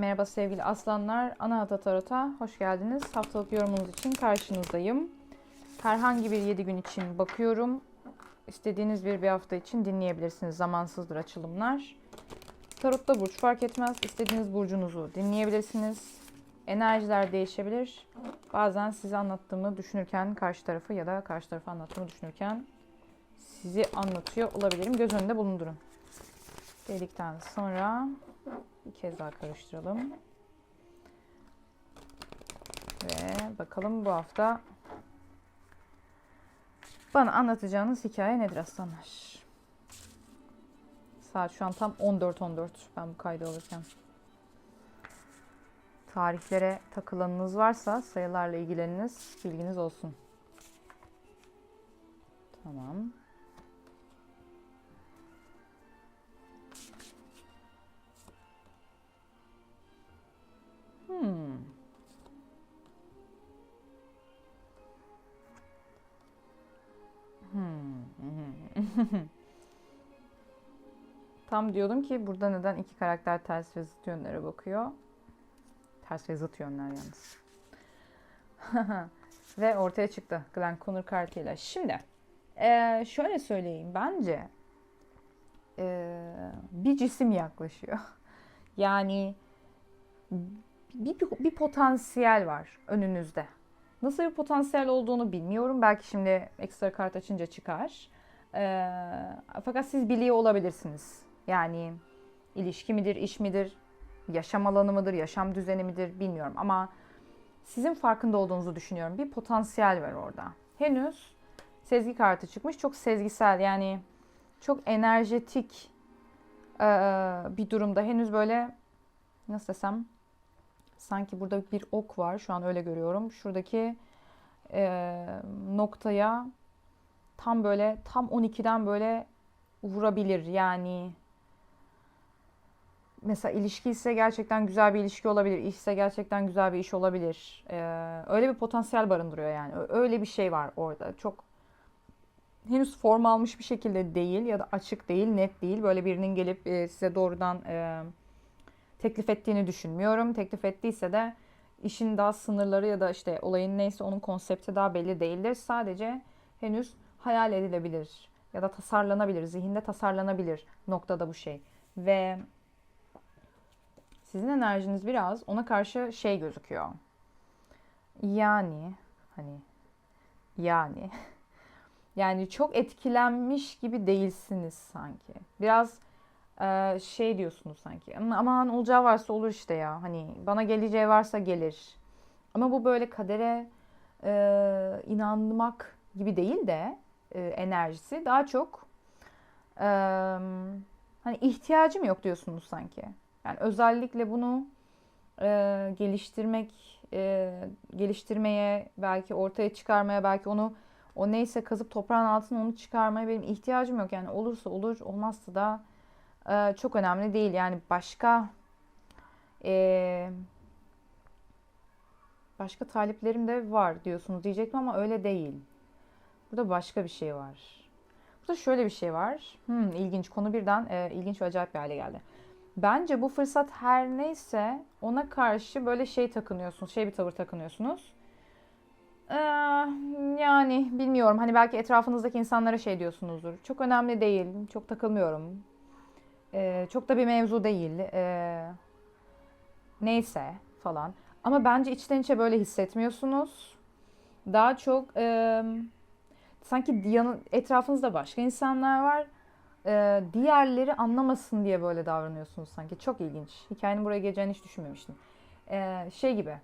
Merhaba sevgili aslanlar. Ana Hata Tarot'a hoş geldiniz. Haftalık yorumunuz için karşınızdayım. Herhangi bir 7 gün için bakıyorum. İstediğiniz bir bir hafta için dinleyebilirsiniz. Zamansızdır açılımlar. Tarot'ta burç fark etmez. İstediğiniz burcunuzu dinleyebilirsiniz. Enerjiler değişebilir. Bazen size anlattığımı düşünürken karşı tarafı ya da karşı tarafı anlattığımı düşünürken sizi anlatıyor olabilirim. Göz önünde bulundurun. Dedikten sonra kez daha karıştıralım. Ve bakalım bu hafta bana anlatacağınız hikaye nedir aslanlar? Saat şu an tam 14.14 ben bu kaydı alırken. Tarihlere takılanınız varsa sayılarla ilgileniniz, bilginiz olsun. Tamam. Tam diyordum ki burada neden iki karakter ters ve zıt yönlere bakıyor. Ters ve zıt yönler yalnız. ve ortaya çıktı Glenn Connor kartıyla. Şimdi eee, şöyle söyleyeyim. Bence eee, bir cisim yaklaşıyor. Yani bir, bir potansiyel var önünüzde. Nasıl bir potansiyel olduğunu bilmiyorum. Belki şimdi ekstra kart açınca çıkar. Ee, fakat siz biliyor olabilirsiniz. Yani ilişki midir, iş midir, yaşam alanı mıdır, yaşam düzeni midir bilmiyorum. Ama sizin farkında olduğunuzu düşünüyorum. Bir potansiyel var orada. Henüz sezgi kartı çıkmış. Çok sezgisel yani çok enerjetik ee, bir durumda. Henüz böyle nasıl desem sanki burada bir ok var. Şu an öyle görüyorum. Şuradaki e, noktaya tam böyle tam 12'den böyle vurabilir. Yani mesela ilişki ise gerçekten güzel bir ilişki olabilir. İş ise gerçekten güzel bir iş olabilir. E, öyle bir potansiyel barındırıyor yani. Öyle bir şey var orada. Çok henüz form almış bir şekilde değil ya da açık değil, net değil. Böyle birinin gelip e, size doğrudan e, teklif ettiğini düşünmüyorum. Teklif ettiyse de işin daha sınırları ya da işte olayın neyse onun konsepti daha belli değildir. Sadece henüz hayal edilebilir ya da tasarlanabilir, zihinde tasarlanabilir noktada bu şey. Ve sizin enerjiniz biraz ona karşı şey gözüküyor. Yani hani yani yani çok etkilenmiş gibi değilsiniz sanki. Biraz e, şey diyorsunuz sanki. Aman olacağı varsa olur işte ya. Hani bana geleceği varsa gelir. Ama bu böyle kadere e, inanmak gibi değil de e, enerjisi daha çok e, hani ihtiyacım yok diyorsunuz sanki. Yani özellikle bunu e, geliştirmek, e, geliştirmeye, belki ortaya çıkarmaya, belki onu o neyse kazıp toprağın altına onu çıkarmaya benim ihtiyacım yok. Yani olursa olur, olmazsa da e, çok önemli değil. Yani başka e, başka taliplerim de var diyorsunuz diyecektim ama öyle değil. Burada başka bir şey var. Burada şöyle bir şey var. Hmm, ilginç konu birden e, ilginç ve acayip bir hale geldi. Bence bu fırsat her neyse ona karşı böyle şey takınıyorsunuz. Şey bir tavır takınıyorsunuz. Ee, yani bilmiyorum. Hani belki etrafınızdaki insanlara şey diyorsunuzdur. Çok önemli değil. Çok takılmıyorum. Ee, çok da bir mevzu değil. Ee, neyse falan. Ama bence içten içe böyle hissetmiyorsunuz. Daha çok e, sanki yanı, etrafınızda başka insanlar var. E, diğerleri anlamasın diye böyle davranıyorsunuz sanki. Çok ilginç. Hikayenin buraya geleceğini hiç düşünmemiştim. E, şey gibi.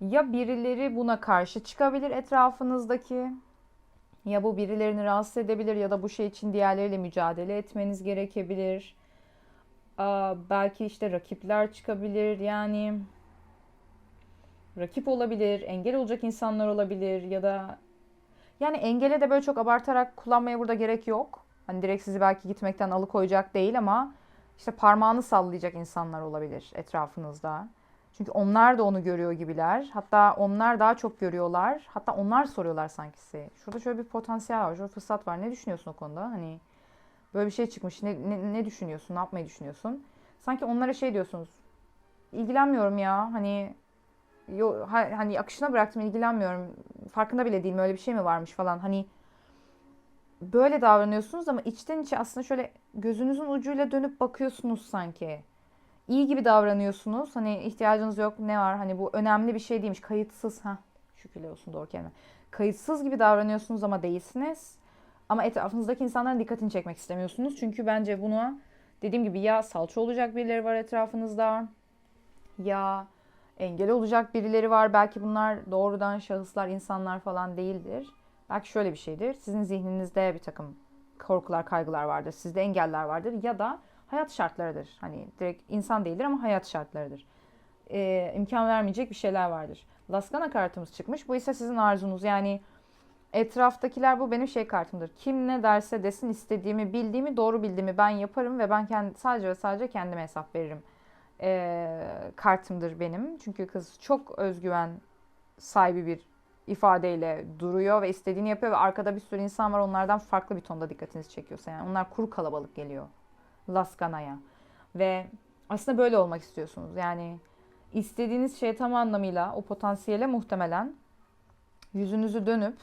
Ya birileri buna karşı çıkabilir etrafınızdaki ya bu birilerini rahatsız edebilir ya da bu şey için diğerleriyle mücadele etmeniz gerekebilir. Belki işte rakipler çıkabilir. Yani rakip olabilir, engel olacak insanlar olabilir ya da yani engele de böyle çok abartarak kullanmaya burada gerek yok. Hani direkt sizi belki gitmekten alıkoyacak değil ama işte parmağını sallayacak insanlar olabilir etrafınızda. Çünkü onlar da onu görüyor gibiler. Hatta onlar daha çok görüyorlar. Hatta onlar soruyorlar sanki size. Şurada şöyle bir potansiyel var, şurada fırsat var. Ne düşünüyorsun o konuda? Hani böyle bir şey çıkmış. Ne, ne, ne düşünüyorsun? Ne yapmayı düşünüyorsun? sanki onlara şey diyorsunuz. İlgilenmiyorum ya. Hani yo, ha- hani akışına bıraktım ilgilenmiyorum. Farkında bile değilim öyle bir şey mi varmış falan. Hani böyle davranıyorsunuz ama içten içe aslında şöyle gözünüzün ucuyla dönüp bakıyorsunuz sanki. İyi gibi davranıyorsunuz. Hani ihtiyacınız yok ne var? Hani bu önemli bir şey değilmiş. Kayıtsız ha. Şükürler olsun doğru kelime. Kayıtsız gibi davranıyorsunuz ama değilsiniz. Ama etrafınızdaki insanların dikkatini çekmek istemiyorsunuz. Çünkü bence buna dediğim gibi ya salça olacak birileri var etrafınızda ya engel olacak birileri var. Belki bunlar doğrudan şahıslar, insanlar falan değildir. Belki şöyle bir şeydir. Sizin zihninizde bir takım korkular, kaygılar vardır. Sizde engeller vardır ya da hayat şartlarıdır. Hani direkt insan değildir ama hayat şartlarıdır. Ee, imkan vermeyecek bir şeyler vardır. Laskana kartımız çıkmış. Bu ise sizin arzunuz. Yani etraftakiler bu benim şey kartımdır. Kim ne derse desin istediğimi, bildiğimi, doğru bildiğimi ben yaparım ve ben kendi, sadece ve sadece kendime hesap veririm. Ee, kartımdır benim. Çünkü kız çok özgüven sahibi bir ifadeyle duruyor ve istediğini yapıyor ve arkada bir sürü insan var. Onlardan farklı bir tonda dikkatinizi çekiyorsa yani. Onlar kuru kalabalık geliyor Laskana'ya. Ve aslında böyle olmak istiyorsunuz. Yani istediğiniz şey tam anlamıyla o potansiyele muhtemelen yüzünüzü dönüp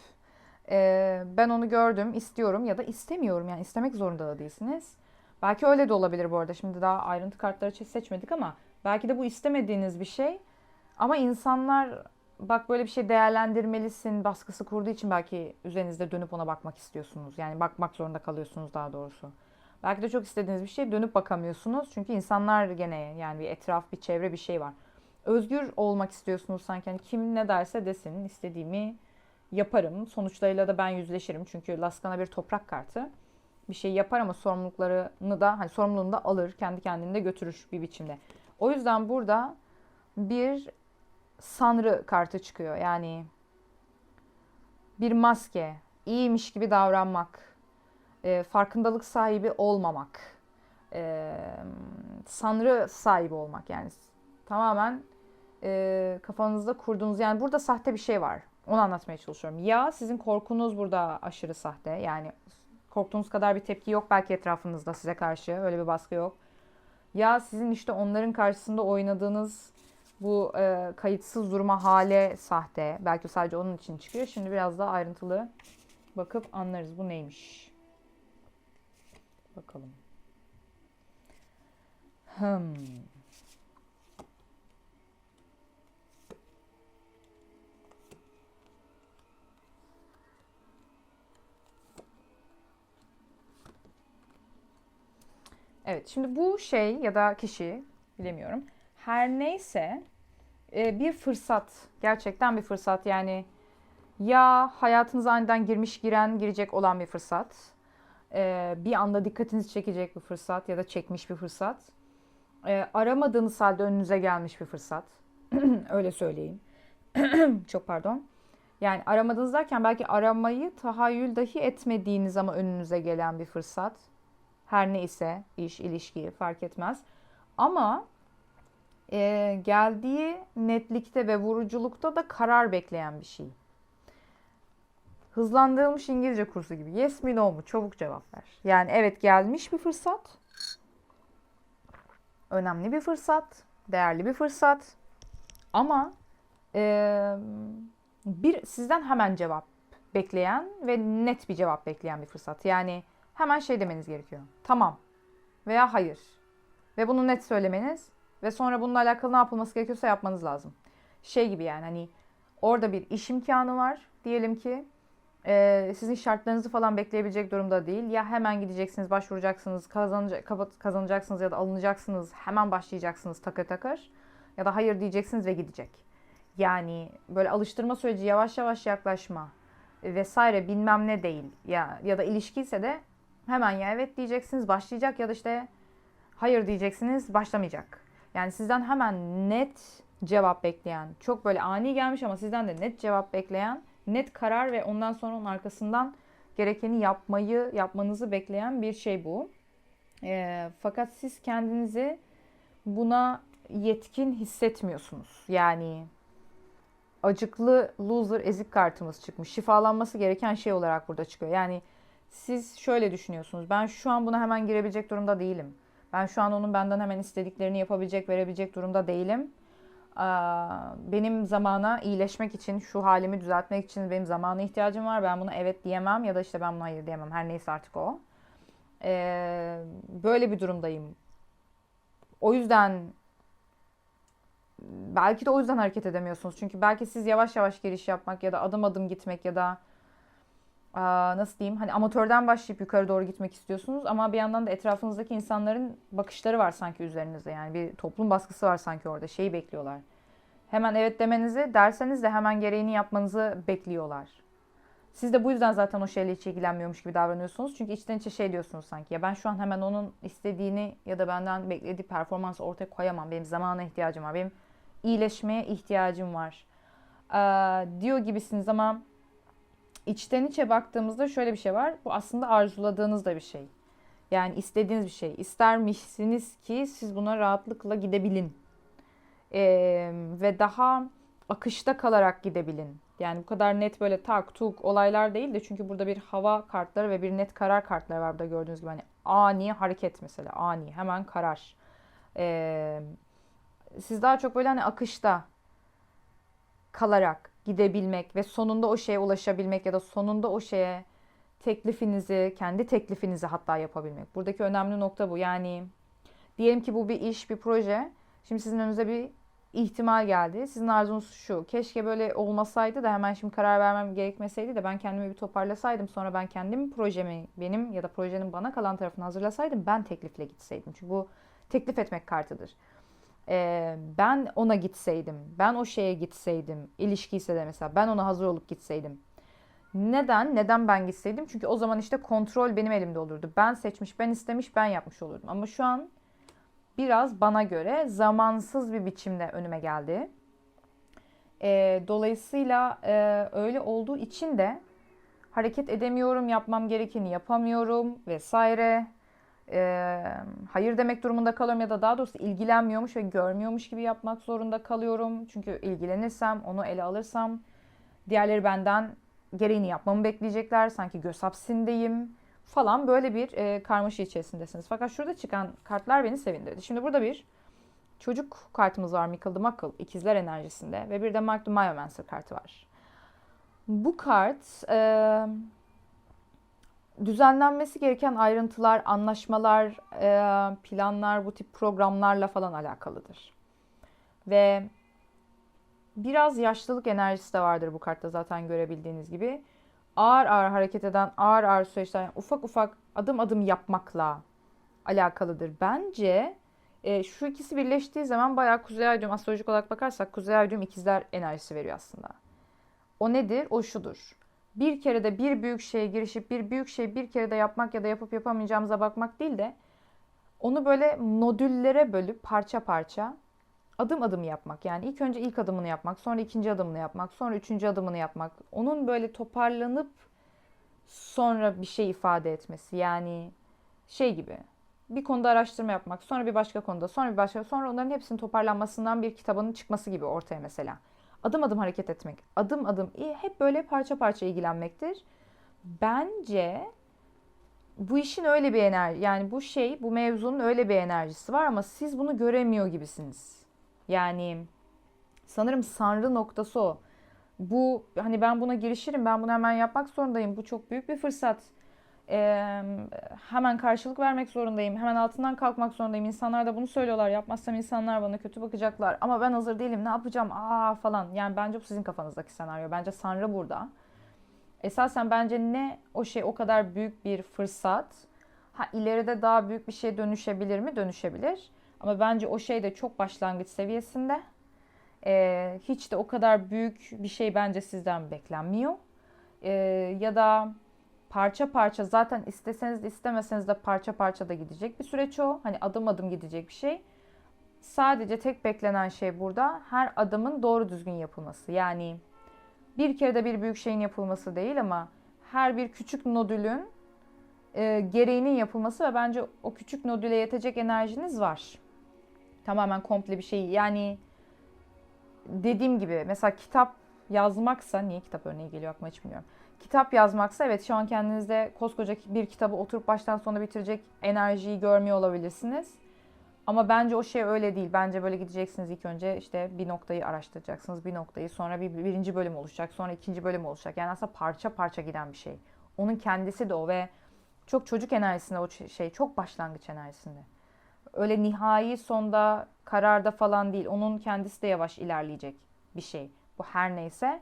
e, ben onu gördüm istiyorum ya da istemiyorum. Yani istemek zorunda da değilsiniz. Belki öyle de olabilir bu arada şimdi daha ayrıntı kartları seçmedik ama belki de bu istemediğiniz bir şey ama insanlar bak böyle bir şey değerlendirmelisin baskısı kurduğu için belki üzerinizde dönüp ona bakmak istiyorsunuz. Yani bakmak zorunda kalıyorsunuz daha doğrusu. Belki de çok istediğiniz bir şey dönüp bakamıyorsunuz. Çünkü insanlar gene yani bir etraf, bir çevre bir şey var. Özgür olmak istiyorsunuz sanki. Yani kim ne derse desin istediğimi yaparım. Sonuçlarıyla da ben yüzleşirim. Çünkü Laskana bir toprak kartı. Bir şey yapar ama sorumluluklarını da hani sorumluluğunu da alır. Kendi kendini de götürür bir biçimde. O yüzden burada bir sanrı kartı çıkıyor. Yani bir maske, iyiymiş gibi davranmak, e, farkındalık sahibi olmamak, e, sanrı sahibi olmak yani tamamen e, kafanızda kurduğunuz yani burada sahte bir şey var. Onu anlatmaya çalışıyorum. Ya sizin korkunuz burada aşırı sahte yani korktuğunuz kadar bir tepki yok belki etrafınızda size karşı öyle bir baskı yok. Ya sizin işte onların karşısında oynadığınız bu e, kayıtsız durma hale sahte. Belki sadece onun için çıkıyor. Şimdi biraz daha ayrıntılı bakıp anlarız bu neymiş. Bakalım. Hmm. Evet, şimdi bu şey ya da kişi bilemiyorum. Her neyse e, bir fırsat, gerçekten bir fırsat. Yani ya hayatınıza aniden girmiş, giren, girecek olan bir fırsat. E, bir anda dikkatinizi çekecek bir fırsat ya da çekmiş bir fırsat. E, aramadığınız halde önünüze gelmiş bir fırsat. Öyle söyleyeyim. Çok pardon. Yani aramadığınız derken belki aramayı tahayyül dahi etmediğiniz ama önünüze gelen bir fırsat. Her neyse iş, ilişki fark etmez. Ama e, geldiği netlikte ve vuruculukta da karar bekleyen bir şey. Hızlandırılmış İngilizce kursu gibi. Yes mi no mu? Çabuk cevap ver. Yani evet gelmiş bir fırsat. Önemli bir fırsat. Değerli bir fırsat. Ama e, bir sizden hemen cevap bekleyen ve net bir cevap bekleyen bir fırsat. Yani hemen şey demeniz gerekiyor. Tamam veya hayır. Ve bunu net söylemeniz ve sonra bununla alakalı ne yapılması gerekiyorsa yapmanız lazım. Şey gibi yani hani orada bir iş imkanı var diyelim ki e, sizin şartlarınızı falan bekleyebilecek durumda değil. Ya hemen gideceksiniz, başvuracaksınız, kazanacak, kazanacaksınız ya da alınacaksınız, hemen başlayacaksınız takır takır. Ya da hayır diyeceksiniz ve gidecek. Yani böyle alıştırma süreci yavaş yavaş yaklaşma vesaire bilmem ne değil. Ya ya da ilişki ise de hemen ya evet diyeceksiniz başlayacak ya da işte hayır diyeceksiniz başlamayacak. Yani sizden hemen net cevap bekleyen, çok böyle ani gelmiş ama sizden de net cevap bekleyen, net karar ve ondan sonra onun arkasından gerekeni yapmayı, yapmanızı bekleyen bir şey bu. E, fakat siz kendinizi buna yetkin hissetmiyorsunuz. Yani acıklı loser ezik kartımız çıkmış. Şifalanması gereken şey olarak burada çıkıyor. Yani siz şöyle düşünüyorsunuz. Ben şu an buna hemen girebilecek durumda değilim. Ben şu an onun benden hemen istediklerini yapabilecek, verebilecek durumda değilim. Benim zamana iyileşmek için, şu halimi düzeltmek için benim zamana ihtiyacım var. Ben buna evet diyemem ya da işte ben buna hayır diyemem. Her neyse artık o. Ee, böyle bir durumdayım. O yüzden belki de o yüzden hareket edemiyorsunuz. Çünkü belki siz yavaş yavaş giriş yapmak ya da adım adım gitmek ya da nasıl diyeyim hani amatörden başlayıp yukarı doğru gitmek istiyorsunuz ama bir yandan da etrafınızdaki insanların bakışları var sanki üzerinizde yani bir toplum baskısı var sanki orada şeyi bekliyorlar. Hemen evet demenizi derseniz de hemen gereğini yapmanızı bekliyorlar. Siz de bu yüzden zaten o şeyle hiç ilgilenmiyormuş gibi davranıyorsunuz. Çünkü içten içe şey diyorsunuz sanki. Ya ben şu an hemen onun istediğini ya da benden beklediği performansı ortaya koyamam. Benim zamana ihtiyacım var. Benim iyileşmeye ihtiyacım var. Ee, diyor gibisiniz ama içten içe baktığımızda şöyle bir şey var. Bu aslında arzuladığınız da bir şey. Yani istediğiniz bir şey. İstermişsiniz ki siz buna rahatlıkla gidebilin. Ee, ve daha akışta kalarak gidebilin. Yani bu kadar net böyle tak tuk olaylar değil de çünkü burada bir hava kartları ve bir net karar kartları var burada gördüğünüz gibi. Hani ani hareket mesela ani hemen karar. Ee, siz daha çok böyle hani akışta kalarak gidebilmek ve sonunda o şeye ulaşabilmek ya da sonunda o şeye teklifinizi, kendi teklifinizi hatta yapabilmek. Buradaki önemli nokta bu. Yani diyelim ki bu bir iş, bir proje. Şimdi sizin önünüze bir ihtimal geldi. Sizin arzunuz şu. Keşke böyle olmasaydı da hemen şimdi karar vermem gerekmeseydi de ben kendimi bir toparlasaydım. Sonra ben kendim projemi benim ya da projenin bana kalan tarafını hazırlasaydım. Ben teklifle gitseydim. Çünkü bu teklif etmek kartıdır e, ben ona gitseydim, ben o şeye gitseydim, ilişkiyse de mesela ben ona hazır olup gitseydim. Neden? Neden ben gitseydim? Çünkü o zaman işte kontrol benim elimde olurdu. Ben seçmiş, ben istemiş, ben yapmış olurdum. Ama şu an biraz bana göre zamansız bir biçimde önüme geldi. E, dolayısıyla e, öyle olduğu için de hareket edemiyorum, yapmam gerekeni yapamıyorum vesaire e, hayır demek durumunda kalıyorum ya da daha doğrusu ilgilenmiyormuş ve görmüyormuş gibi yapmak zorunda kalıyorum. Çünkü ilgilenirsem, onu ele alırsam diğerleri benden gereğini yapmamı bekleyecekler. Sanki göz hapsindeyim falan böyle bir e, karmaşa içerisindesiniz. Fakat şurada çıkan kartlar beni sevindirdi. Şimdi burada bir çocuk kartımız var Michael the Muckle ikizler enerjisinde ve bir de Mark the Myomancer kartı var. Bu kart e, düzenlenmesi gereken ayrıntılar, anlaşmalar, e, planlar bu tip programlarla falan alakalıdır. Ve biraz yaşlılık enerjisi de vardır bu kartta zaten görebildiğiniz gibi. Ağır ağır hareket eden, ağır ağır süreçler, yani ufak ufak adım adım yapmakla alakalıdır. Bence e, şu ikisi birleştiği zaman bayağı Kuzey Ay düğüm astrolojik olarak bakarsak Kuzey Ay ikizler enerjisi veriyor aslında. O nedir? O şudur bir kere de bir büyük şeye girişip bir büyük şey bir kere de yapmak ya da yapıp yapamayacağımıza bakmak değil de onu böyle nodüllere bölüp parça parça adım adım yapmak. Yani ilk önce ilk adımını yapmak, sonra ikinci adımını yapmak, sonra üçüncü adımını yapmak. Onun böyle toparlanıp sonra bir şey ifade etmesi. Yani şey gibi bir konuda araştırma yapmak, sonra bir başka konuda, sonra bir başka, sonra onların hepsinin toparlanmasından bir kitabının çıkması gibi ortaya mesela adım adım hareket etmek, adım adım hep böyle parça parça ilgilenmektir. Bence bu işin öyle bir enerji yani bu şey bu mevzunun öyle bir enerjisi var ama siz bunu göremiyor gibisiniz. Yani sanırım sanrı noktası o. Bu hani ben buna girişirim ben bunu hemen yapmak zorundayım bu çok büyük bir fırsat e, hemen karşılık vermek zorundayım. Hemen altından kalkmak zorundayım. İnsanlar da bunu söylüyorlar. Yapmazsam insanlar bana kötü bakacaklar. Ama ben hazır değilim. Ne yapacağım? Aa falan. Yani bence bu sizin kafanızdaki senaryo. Bence Sanrı burada. Esasen bence ne o şey o kadar büyük bir fırsat. Ha ileride daha büyük bir şey dönüşebilir mi? Dönüşebilir. Ama bence o şey de çok başlangıç seviyesinde. Ee, hiç de o kadar büyük bir şey bence sizden beklenmiyor. Ee, ya da parça parça zaten isteseniz de istemeseniz de parça parça da gidecek bir süreç o. Hani adım adım gidecek bir şey. Sadece tek beklenen şey burada her adımın doğru düzgün yapılması. Yani bir kere de bir büyük şeyin yapılması değil ama her bir küçük nodülün e, gereğinin yapılması ve bence o küçük nodüle yetecek enerjiniz var. Tamamen komple bir şey. Yani dediğim gibi mesela kitap yazmaksa niye kitap örneği geliyor aklıma hiç bilmiyorum kitap yazmaksa evet şu an kendinizde koskoca bir kitabı oturup baştan sona bitirecek enerjiyi görmüyor olabilirsiniz. Ama bence o şey öyle değil. Bence böyle gideceksiniz ilk önce işte bir noktayı araştıracaksınız. Bir noktayı sonra bir birinci bölüm oluşacak. Sonra ikinci bölüm oluşacak. Yani aslında parça parça giden bir şey. Onun kendisi de o ve çok çocuk enerjisinde o şey. Çok başlangıç enerjisinde. Öyle nihai sonda kararda falan değil. Onun kendisi de yavaş ilerleyecek bir şey. Bu her neyse.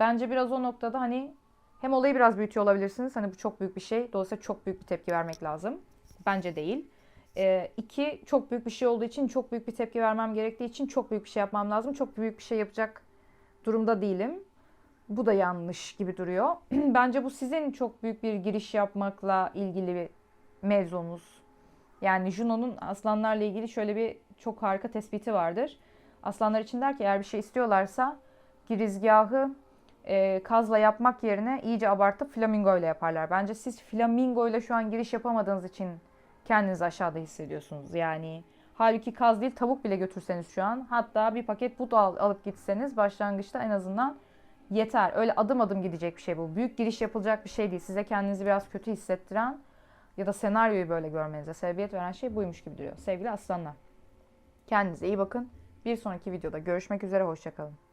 Bence biraz o noktada hani hem olayı biraz büyütüyor olabilirsiniz. Hani bu çok büyük bir şey. Dolayısıyla çok büyük bir tepki vermek lazım. Bence değil. E, iki, çok büyük bir şey olduğu için, çok büyük bir tepki vermem gerektiği için çok büyük bir şey yapmam lazım. Çok büyük bir şey yapacak durumda değilim. Bu da yanlış gibi duruyor. Bence bu sizin çok büyük bir giriş yapmakla ilgili bir mevzunuz. Yani Juno'nun aslanlarla ilgili şöyle bir çok harika tespiti vardır. Aslanlar için der ki eğer bir şey istiyorlarsa girizgahı e, kazla yapmak yerine iyice abartıp flamingo ile yaparlar. Bence siz flamingo ile şu an giriş yapamadığınız için kendinizi aşağıda hissediyorsunuz. Yani halbuki kaz değil tavuk bile götürseniz şu an hatta bir paket but al, alıp gitseniz başlangıçta en azından yeter. Öyle adım adım gidecek bir şey bu. Büyük giriş yapılacak bir şey değil. Size kendinizi biraz kötü hissettiren ya da senaryoyu böyle görmenize sebebiyet veren şey buymuş gibi duruyor. Sevgili aslanlar. Kendinize iyi bakın. Bir sonraki videoda görüşmek üzere. Hoşçakalın.